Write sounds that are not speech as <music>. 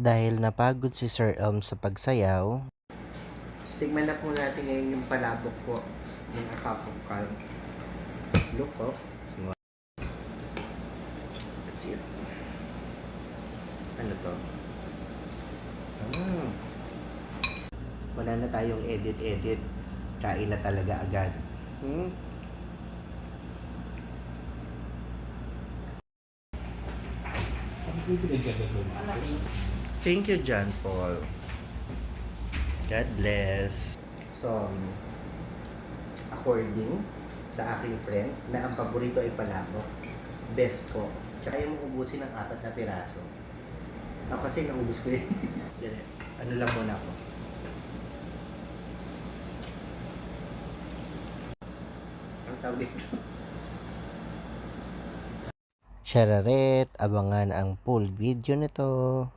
Dahil napagod si Sir Elm sa pagsayaw, Tignan na po natin ngayon yung palabok po ng akapokal. Look po. Let's see. Ano to? Ah. Wala na tayong edit-edit. Kain na talaga agad. Hmm? Thank you, John Paul. God bless. So, um, according sa aking friend, na ang paborito ay palabok, best ko. Tsaka yung ubusin ng apat na piraso. Ako kasi naubos ko yun. <laughs> Ano lang muna ako. Ang tawag dito. Shararet, abangan ang full video nito.